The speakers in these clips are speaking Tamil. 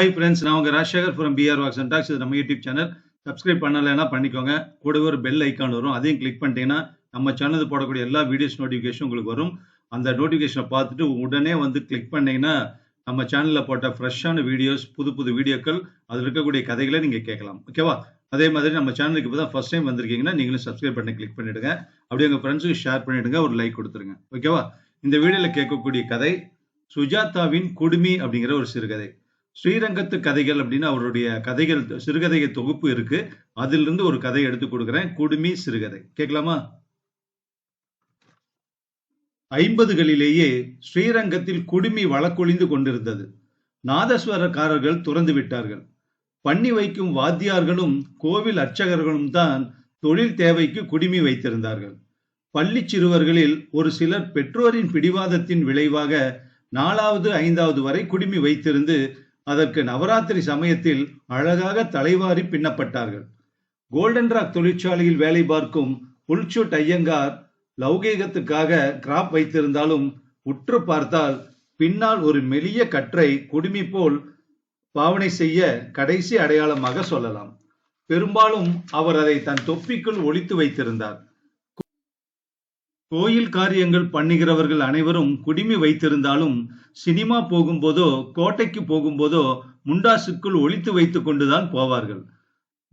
ஹாய் ஃப்ரெண்ட்ஸ் நான் உங்கள் Rajasekar from PR walks and talks இது நம்ம யூடியூப் சேனல் சப்ஸ்கிரைப் பண்ணலைன்னா பண்ணிக்கோங்க. கூடவே ஒரு பெல் ஐக்கான் வரும். அதையும் கிளிக் பண்ணிட்டீங்கன்னா நம்ம சேனல் போடக்கூடிய எல்லா வீடியோஸ் நோட்டிஃபிகேஷன் உங்களுக்கு வரும். அந்த நோட்டிஃபிகேஷனை பார்த்துட்டு உடனே வந்து கிளிக் பண்ணீங்கன்னா நம்ம சேனலில் போட்ட ஃப்ரெஷ்ஷான வீடியோஸ் புது புது வீடியோக்கள் அதில் இருக்கக்கூடிய கதைகளை நீங்கள் கேட்கலாம். ஓகேவா அதே மாதிரி நம்ம சேனலுக்கு இப்போ தான் ஃபஸ்ட் டைம் வந்திருக்கீங்கன்னா நீங்களும் சப்ஸ்கிரைப் பண்ணி கிளிக் பண்ணிவிடுங்க அப்படியே உங்கள் ஃப்ரெண்ட்ஸுக்கு ஷேர் பண்ணிவிடுங்க ஒரு லைக் கொடுத்துருங்க. ஓகேவா இந்த வீடியோவில் கேட்கக்கூடிய கதை சுஜாதாவின் குடுமி அப்படிங்கிற ஒரு சிறுகதை. ஸ்ரீரங்கத்து கதைகள் அப்படின்னு அவருடைய கதைகள் சிறுகதைகள் தொகுப்பு இருக்கு. அதிலிருந்து ஒரு கதை எடுத்து கொடுக்குறேன். குடுமி சிறுகதை. கேட்கலாமா? ஐம்பதுகளிலேயே ஸ்ரீரங்கத்தில் குடுமி வழக்கொழிந்து கொண்டிருந்தது. நாதஸ்வரக்காரர்கள் துறந்து விட்டார்கள். பண்ணி வைக்கும் வாத்தியார்களும் கோவில் அர்ச்சகர்களும் தான் தொழில் தேவைக்கு குடுமி வைத்திருந்தார்கள். பள்ளி சிறுவர்களில் ஒரு சிலர் பெற்றோரின் பிடிவாதத்தின் விளைவாக நாலாவது ஐந்தாவது வரை குடுமி வைத்திருந்து அதற்கு நவராத்திரி சமயத்தில் அழகாக தலைவாரி பின்னப்பட்டார்கள். கோல்டன் ராக் தொழிற்சாலையில் வேலை பார்க்கும் புல்சூட் ஐயங்கார் லௌகீகத்துக்காக கிராப் வைத்திருந்தாலும் உற்று பார்த்தால் பின்னால் ஒரு மெலிய கற்றை குடுமி போல் பாவனை செய்ய கடைசி அடையாளமாக சொல்லலாம். பெரும்பாலும் அவர் அதை தன் தொப்பிக்குள் ஒழித்து வைத்திருந்தார். கோயில் காரியங்கள் பண்ணுகிறவர்கள் அனைவரும் குடிமி வைத்திருந்தாலும் சினிமா போகும்போதோ கோட்டைக்கு போகும்போதோ முண்டாசுக்குள் ஒழித்து வைத்துக் கொண்டுதான் போவார்கள்.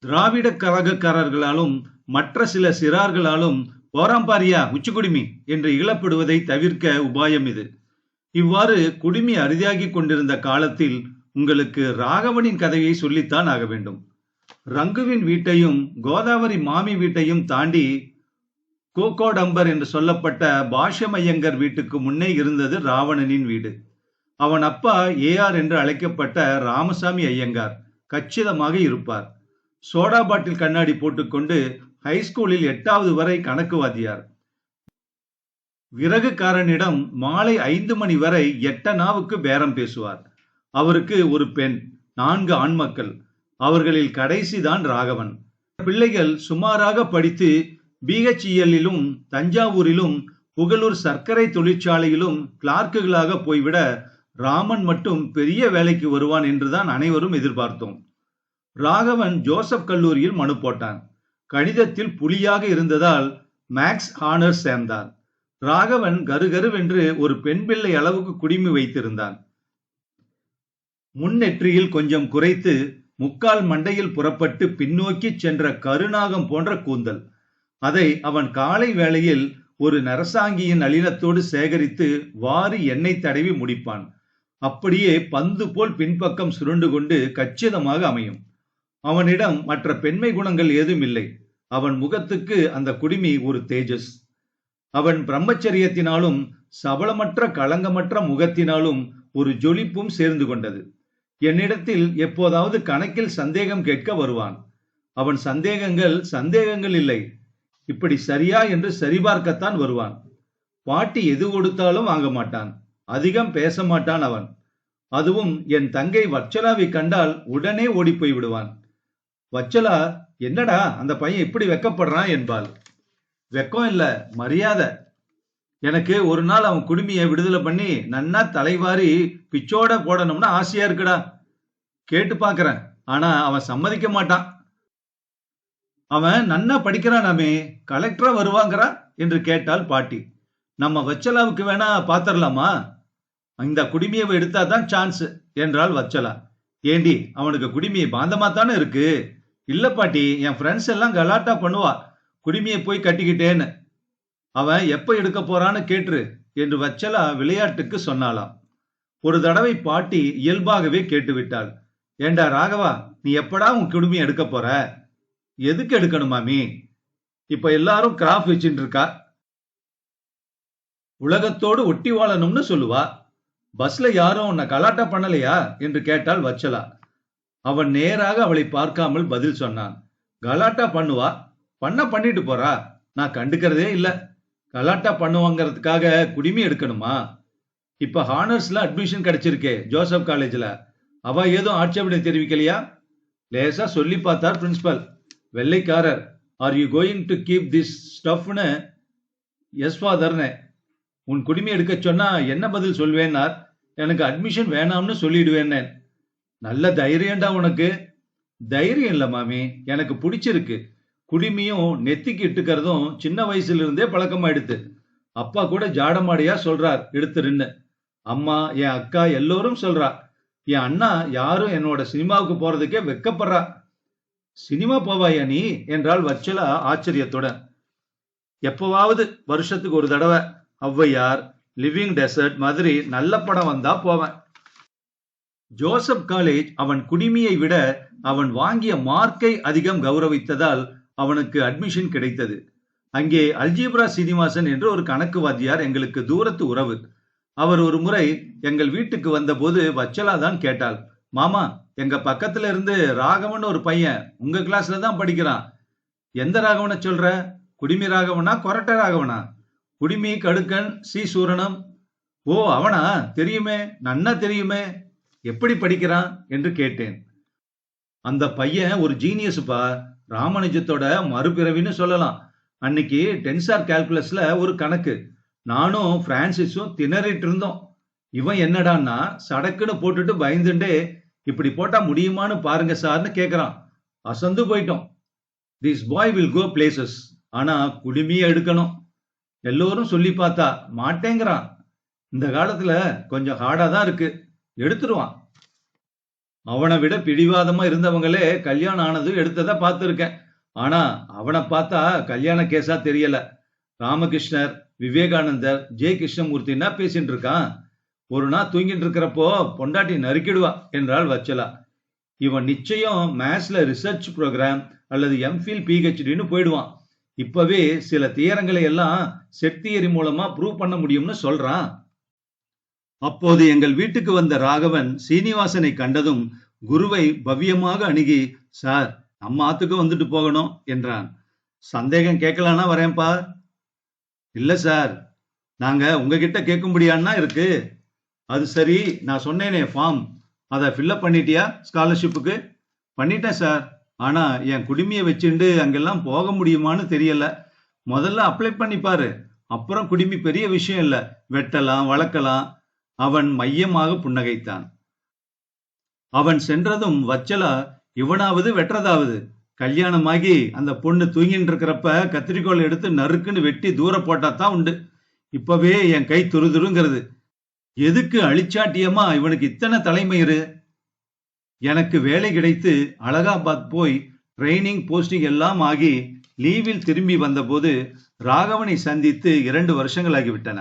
திராவிட கழகக்காரர்களாலும் மற்ற சில சிறார்களாலும் போராம்பாரியா உச்சிக்குடுமி என்று இழப்படுவதை தவிர்க்க உபாயம் இது. இவ்வாறு குடுமி அரிதாகி கொண்டிருந்த காலத்தில் உங்களுக்கு ராகவனின் கதையை சொல்லித்தான் ஆக வேண்டும். ரங்குவின் வீட்டையும் கோதாவரி மாமி வீட்டையும் தாண்டி கோகோடம்பர் என்று சொல்லப்பட்ட பாஷ்யமையங்கர் வீட்டுக்கு முன்னே இருந்தது ராவணனின் வீடு. அவன் அப்பா ஏஆர் என்று அழைக்கப்பட்ட ராமசாமி ஐயங்கார் கச்சிதமாக இருப்பார். சோடா பாட்டில் கண்ணாடி போட்டுக்கொண்டு ஹைஸ்கூலில் எட்டாவது வரை கணக்கு வாத்தியார். விறகுக்காரனிடம் மாலை ஐந்து மணி வரை எட்டனாவுக்கு பேரம் பேசுவார். அவருக்கு ஒரு பெண் நான்கு ஆண்மக்கள். அவர்களில் கடைசிதான் ராகவன். பிள்ளைகள் சுமாராக படித்து பிஹெச்இஎல்லிலும் தஞ்சாவூரிலும் புகழூர் சர்க்கரை தொழிற்சாலையிலும் கிளார்க்குகளாக போய்விட ராமன் மட்டும் பெரிய வேலைக்கு வருவான் என்றுதான் அனைவரும் எதிர்பார்த்தோம். ராகவன் ஜோசப் கல்லூரியில் மனு போட்டான். கணிதத்தில் புலியாக இருந்ததால் மேக்ஸ் ஹானர்ஸ் சேர்ந்தான் ராகவன் கருகருவென்று ஒரு பெண் பிள்ளை அளவுக்கு குடிமி வைத்திருந்தான். முன்னெற்றியில் கொஞ்சம் குறைத்து முக்கால் மண்டையில் புறப்பட்டு பின்னோக்கி சென்ற கருநாகம் போன்ற கூந்தல். அதை அவன் காலை வேளையில் ஒரு நரசாங்கியின் நளினத்தோடு சேகரித்து வாரி எண்ணெய் தடவி முடிப்பான். அப்படியே பந்து போல் பின்பக்கம் சுருண்டு கொண்டு கச்சிதமாக அமையும். அவனிடம் மற்ற பெண்மை குணங்கள் ஏதும் இல்லை. அவன் முகத்துக்கு அந்த குடிமி ஒரு தேஜஸ். அவன் பிரம்மச்சரியத்தினாலும் சபலமற்ற களங்கமற்ற முகத்தினாலும் ஒரு ஜொலிப்பும் சேர்ந்து கொண்டது. என்னிடத்தில் எப்போதாவது கணக்கில் சந்தேகம் கேட்க வருவான். அவன் சந்தேகங்கள் சந்தேகங்கள் இல்லை. இப்படி சரியா என்று சரிபார்க்கத்தான் வருவான். பாட்டி எது கொடுத்தாலும் வாங்க மாட்டான். அதிகம் பேச மாட்டான் அவன். அதுவும் என் தங்கை வச்சலாவை கண்டால் உடனே ஓடிப்போய் விடுவான். வச்சலா என்னடா அந்த பையன் இப்படி வெக்கப்படுறான் என்பாள். வெக்கம் இல்ல மரியாதை. எனக்கு ஒரு நாள் அவன் குடுமியை விடுதலை பண்ணி நன்னா தலைவாரி பிச்சோட போடணும்னு ஆசையா இருக்குடா. கேட்டு பாக்குறேன். ஆனா அவன் சம்மதிக்க மாட்டான். அவன் நன்னா படிக்கிறானாமே கலெக்டரா வருவாங்கிறா? என்று கேட்டாள் பாட்டி. நம்ம வச்சலாவுக்கு வேணா பாத்திரலாமா? இந்த குடிமியை எடுத்தா தான் சான்ஸ் என்றாள் வச்சலா. ஏண்டி அவனுக்கு குடிமியை பாந்தமா தானே இருக்கு? இல்ல பாட்டி என் ஃப்ரெண்ட்ஸ் எல்லாம் கலாட்டா பண்ணுவா. குடிமியை போய் கட்டிக்கிட்டேன்னு. அவன் எப்ப எடுக்க போறான்னு கேட்டுரு என்று வச்சலா விளையாட்டுக்கு சொன்னாளாம். ஒரு தடவை பாட்டி இயல்பாகவே கேட்டுவிட்டாள். ஏண்டா ராகவா நீ எப்படா உன் குடுமி எடுக்க போற? எதுக்கு எடுக்கணும் மாமி? இப்ப எல்லாரும் கிராஃப் வச்சுட்டு இருக்கா உலகத்தோடு ஒட்டி வாழணும்னு சொல்லுவா? பஸ்ல யாரும் உன்னை கலாட்டா பண்ணலையா? என்று கேட்டால் வச்சலா. அவன் நேராக அவளை பார்க்காமல் பதில் சொன்னான். கலாட்டா பண்ணுவா? பண்ண பண்ணிட்டு போறா? நான் கண்டுக்கிறதே இல்ல. கலாட்டா பண்ணுவாங்கிறதுக்காக குடிமி எடுக்கணுமா? இப்ப ஹானர்ஸ்ல அட்மிஷன் கிடைச்சிருக்கே ஜோசப் காலேஜ்ல அவ ஏதும் ஆட்சேபனை தெரிவிக்கலையா? லேசா சொல்லி பார்த்தார் principal வெள்ளைக்காரர் are you going to keep this ஸ்டஃப்னு yes ஃபாதர்னு உன் குடிமை எடுக்க சொன்னா என்ன பதில் சொல்வேன்னார்? எனக்கு அட்மிஷன் வேணாம்னு சொல்லிடுவேன்னேன் நல்ல தைரியம்டா உனக்கு. தைரியம் இல்ல மாமி எனக்கு பிடிச்சிருக்கு. குடிமையும் நெத்திக்கு இட்டுக்கிறதும் சின்ன வயசுல இருந்தே பழக்கமாயிடுது அப்பா கூட ஜாடமாடியா சொல்றார் எடுத்துருன்னு. அம்மா என் அக்கா எல்லோரும் சொல்றா. என் அண்ணா யாரும் என்னோட சினிமாவுக்கு போறதுக்கே வெக்கப்படுறா. சினிமா போவாயா நீ? என்றால் வச்சலா ஆச்சரியத்துடன். எப்பவாவது வருஷத்துக்கு ஒரு தடவை ஔவையார் லிவிங் டெசர்ட் மாதிரி நல்ல படம் வந்தா போவேன். ஜோசப் காலேஜ் அவன் குடிமையை விட அவன் வாங்கிய மார்க்கை அதிகம் கௌரவித்ததால் அவனுக்கு அட்மிஷன் கிடைத்தது. அங்கே அல்ஜீப்ரா சீனிவாசன் என்று ஒரு கணக்கு வாத்தியார் எங்களுக்கு தூரத்து உறவு. அவர் ஒரு முறை எங்கள் வீட்டுக்கு வந்தபோது வச்சலா தான் கேட்டாள். மாமா எங்க பக்கத்துல இருந்து ராகவன் ஒரு பையன் உங்க கிளாஸ்ல தான் படிக்கிறான். எந்த ராகவனை சொல்ற? குடிமி ராகவனா கொரட்ட ராகவனா? குடிமி கடுக்கன் சி. சூரணம் ஓ அவனா? தெரியுமே நன்னா தெரியுமே. எப்படி படிக்கிறான் என்று கேட்டேன். அந்த பையன் ஒரு ஜீனியஸ்ப்பா ராமானுஜத்தோட மறுபிறவின்னு சொல்லலாம். அன்னைக்கு டென்சார் கால்குலஸ்ல ஒரு கணக்கு. நானும் பிரான்சிஸும் திணறிட்டு இருந்தோம். இவன் என்னடான்னா சடக்குன்னு போட்டுட்டு பயந்துட்டே இப்படி போட்டா முடியுமான்னு பாருங்க சார்னு கேட்குறான் அசந்து போயிட்டோம். This boy will go places ஆனா குடுமிய எடுக்கணும். எல்லோரும் சொல்லி பார்த்தா மாட்டேங்கிறான். இந்த காலத்துல கொஞ்சம் ஹார்டா தான் இருக்கு. எடுத்துருவான். அவனை விட பிடிவாதமா இருந்தவங்களே கல்யாணம் ஆனது எடுத்ததை பார்த்துருக்கேன். ஆனா அவனை பார்த்தா கல்யாண கேஸா தெரியல. ராமகிருஷ்ணர் விவேகானந்தர் ஜெய கிருஷ்ணமூர்த்தின்னா பேசிட்டு இருக்கான். ஒரு நாள் தூங்கிட்டு இருக்கிறப்போ பொண்டாட்டி நறுக்கிடுவா என்றால் வச்சலா. இவன் நிச்சயம் மேத்ஸ்ல ரிசர்ச் ப்ரோக்ராம் அல்லது எம்ஃபில் பிஹெச்டின்னு போயிடுவான். இப்பவே சில தியரங்களை எல்லாம் செட் தியரி மூலமா ப்ரூவ் பண்ண முடியும்னு சொல்றான். அப்போது எங்கள் வீட்டுக்கு வந்த ராகவன் சீனிவாசனை கண்டதும் குருவை பவ்யமாக அணுகி சார் நம்ம ஆத்துக்கு வந்துட்டு போகணும் என்றான். சந்தேகம் கேட்கலானா வரேன்பா இல்ல சார். நாங்க உங்ககிட்ட கேட்கும்படியான்னா இருக்கு. அது சரி நான் சொன்னேனே ஃபார்ம் அதை ஃபில்லப் பண்ணிட்டியா ஸ்காலர்ஷிப்புக்கு பண்ணிட்டேன் சார் ஆனால் என் குடுமையை வச்சுண்டு அங்கெல்லாம் போக முடியுமான்னு தெரியல. முதல்ல அப்ளை பண்ணி பாரு. அப்புறம் குடுமி பெரிய விஷயம் இல்லை. வெட்டலாம் வளர்க்கலாம். அவன் மையமாக புன்னகைத்தான். அவன் சென்றதும் வச்சலா இவனாவது வெட்டுறதாவது? கல்யாணமாகி அந்த பொண்ணு தூங்கிட்டு இருக்கிறப்ப கத்திரிக்கோல் எடுத்து நறுக்குன்னு வெட்டி தூர போட்டா தான் உண்டு. இப்பவே என் கை துருதுருங்கிறது எதுக்கு அழிச்சாட்டியமா இவனுக்கு இத்தனை தலைமயிறு எனக்கு வேலை கிடைத்து அலகாபாத் போய் ட்ரைனிங் போஸ்டிங் எல்லாம் ஆகி லீவில் திரும்பி வந்தபோது ராகவனை சந்தித்து இரண்டு வருஷங்கள் ஆகிவிட்டன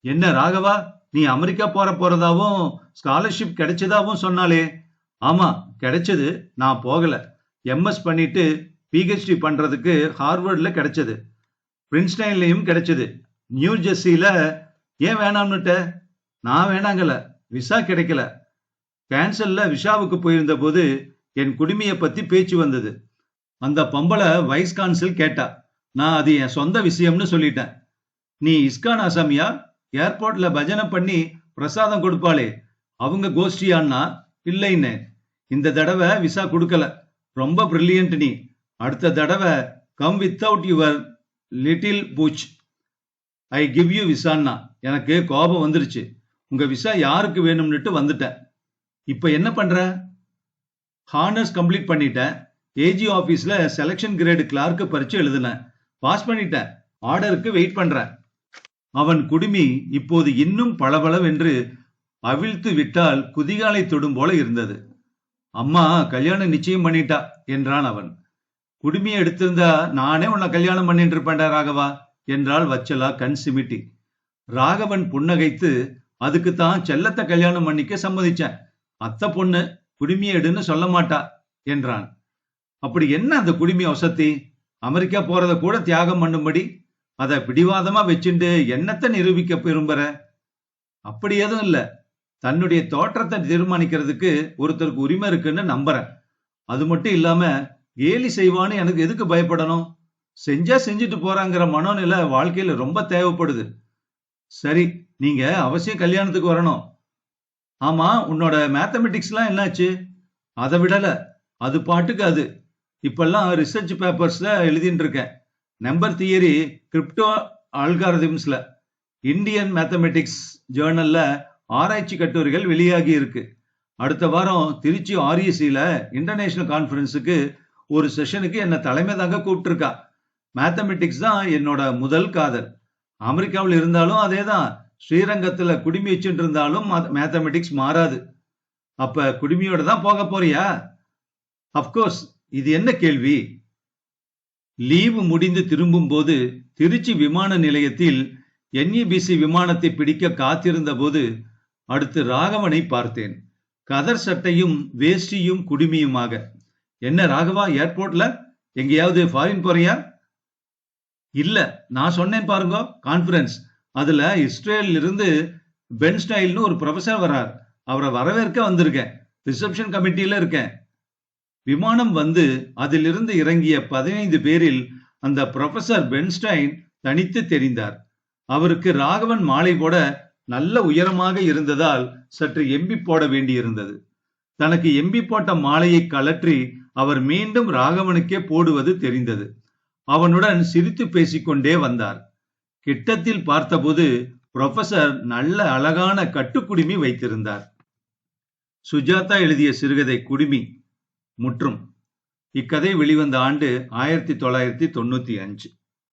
என்ன ராகவா நீ அமெரிக்கா போற போறதாவும் ஸ்காலர்ஷிப் கிடைச்சதாவும் சொன்னாலே ஆமா கிடைச்சது நான் போகல. எம்எஸ் பண்ணிட்டு பிஹெச்டி பண்றதுக்கு ஹார்வர்ட்ல கிடைச்சது. பிரின்ஸ்டைன்லயும் கிடைச்சது. நியூ ஜெர்சியில ஏன் வேணாம்னுட்ட? நான் வேணாங்கல. விசா கிடைக்கல. கேன்சல்ல விஷாவுக்கு போயிருந்த போது என் குடுமையை பத்தி பேச்சு வந்தது. அந்த பொம்பளை வைஸ் கான்சில் கேட்டா நான் அது என் சொந்த விஷயம்னு சொல்லிட்டேன். நீ இஸ்கான் அசாமியா ஏர்போர்ட்ல பஜனை பண்ணி பிரசாதம் கொடுப்பாளே. அவங்க கோஷ்டியான்னா இல்லைன்னு. இந்த தடவை விசா கொடுக்கல. ரொம்ப பிரில்லியன்ட் நீ. அடுத்த தடவை come without your little pooch I give you விசான்னா. எனக்கு கோபம் வந்துருச்சு. உங்க விசா யாருக்கு வேணும்னுட்டு வந்துட்டேன். இப்ப என்ன பண்ற? ஹானர்ஸ் கம்ப்ளீட் பண்ணிட்டேன். ஏஜி ஆபீஸ்ல செலக்ஷன் கிரேடு கிளார்க்கு பரிச்சு எழுதினேன். பாஸ் பண்ணிட்டேன். ஆர்டருக்கு வெயிட் பண்றேன். அவன் குடுமி இப்போது இன்னும் பளபளவென்று அவிழ்த்து விட்டால் குதிகாலை தொடும் போல இருந்தது. அம்மா கல்யாணம் நிச்சயம் பண்ணிட்டா என்றான் அவன். குடுமியை எடுத்திருந்தா நானே உன்னை கல்யாணம் பண்ணிட்டு இருப்பேன்டா ராகவா என்றாள் வச்சலா கண் சிமிட்டி. ராகவன் புன்னகைத்து அதுக்கு தான் செல்லத்தை கல்யாணம் பண்ணிக்க சம்மதிச்சேன். அத்த பொண்ணு குடுமியை எடுன்னு சொல்ல மாட்டா என்றான். அப்படி என்ன அந்த குடுமி வசதி? அமெரிக்கா போறத கூட தியாகம் பண்ணும்படி அதை பிடிவாதமா வச்சுண்டு என்னத்தை நிரூபிக்க விரும்புற? அப்படி எதுவும் இல்ல. தன்னுடைய தோற்றத்தை தீர்மானிக்கிறதுக்கு ஒருத்தருக்கு உரிமை இருக்குன்னு நம்புறேன். அது மட்டும் இல்லாம கேலி செய்வான்னு எனக்கு எதுக்கு பயப்படணும்? செஞ்சா செஞ்சுட்டு போறாங்கிற மனோநிலை வாழ்க்கையில ரொம்ப தேவைப்படுது. சரி நீங்க அவசியம் கல்யாணத்துக்கு வரணும். ஆமா உன்னோட மேத்தமெட்டிக்ஸ்லாம் என்னாச்சு? அதை விடல. அது பாட்டுக்கு அது. இப்பெல்லாம் ரிசர்ச் பேப்பர்ஸ்ல எழுதிட்டு இருக்கேன் நம்பர் தியரி கிரிப்டோ அல்காரதிம்ஸ்ல இந்தியன் மேத்தமெட்டிக்ஸ் ஜேர்னல்ல ஆராய்ச்சி கட்டுரைகள் வெளியாகி இருக்கு. அடுத்த வாரம் திருச்சி ஆர்இசியில இன்டர்நேஷனல் கான்ஃபரன்ஸுக்கு ஒரு செஷனுக்கு என்ன தலைமை தாங்க கூப்பிட்டுருக்கா மேத்தமெட்டிக்ஸ் தான் என்னோட முதல் காதல். அமெரிக்காவில் இருந்தாலும் அதே தான் ஸ்ரீரங்கத்துல குடுமி வச்சுட்டு இருந்தாலும் மேத்தமெட்டிக்ஸ் மாறாது. அப்ப குடுமியோட தான் போக போறியா? அப்கோர்ஸ் இது என்ன கேள்வி? லீவு முடிந்து திரும்பும் போது திருச்சி விமான நிலையத்தில் என்இபிசி விமானத்தை பிடிக்க காத்திருந்த போது அடுத்து ராகவனை பார்த்தேன். கதர் சட்டையும் வேஷ்டியும் குடுமியுமாக. என்ன ராகவா ஏர்போர்ட்ல எங்கேயாவது ஃபாரின் போறியா? இல்ல நான் சொன்னேன் பாருங்க கான்ஃபரன்ஸ் அதுல இஸ்ரேல்ல இருந்து பென் ஸ்டைல்னு ஒரு ப்ரொஃபசர் வரார் அவரை வரவேற்க வந்திருக்கேன். ரிசப்ஷன் கமிட்டியில இருக்கேன். விமானம் வந்து அதிலிருந்து இறங்கிய பதினைந்து பேரில் அந்த ப்ரொஃபசர் பென்ஸ்டைன் தனித்து தெரிந்தார். அவருக்கு ராகவன் மாலை போட நல்ல உயரமாக இருந்ததால் சற்று எம்பி போட வேண்டியிருந்தது. தனக்கு எம்பி போட்ட மாலையை கலற்றி அவர் மீண்டும் ராகவனுக்கே போடுவது தெரிந்தது. அவனுடன் சிரித்து பேசிக்கொண்டே வந்தார். கிட்டத்தில் பார்த்தபோது புரொஃபசர் நல்ல அழகான கட்டுக்குடுமி வைத்திருந்தார். சுஜாதா எழுதிய சிறுகதை குடுமி முற்றும். இக்கதை வெளிவந்த ஆண்டு ஆயிரத்தி தொள்ளாயிரத்தி தொண்ணூத்தி அஞ்சு.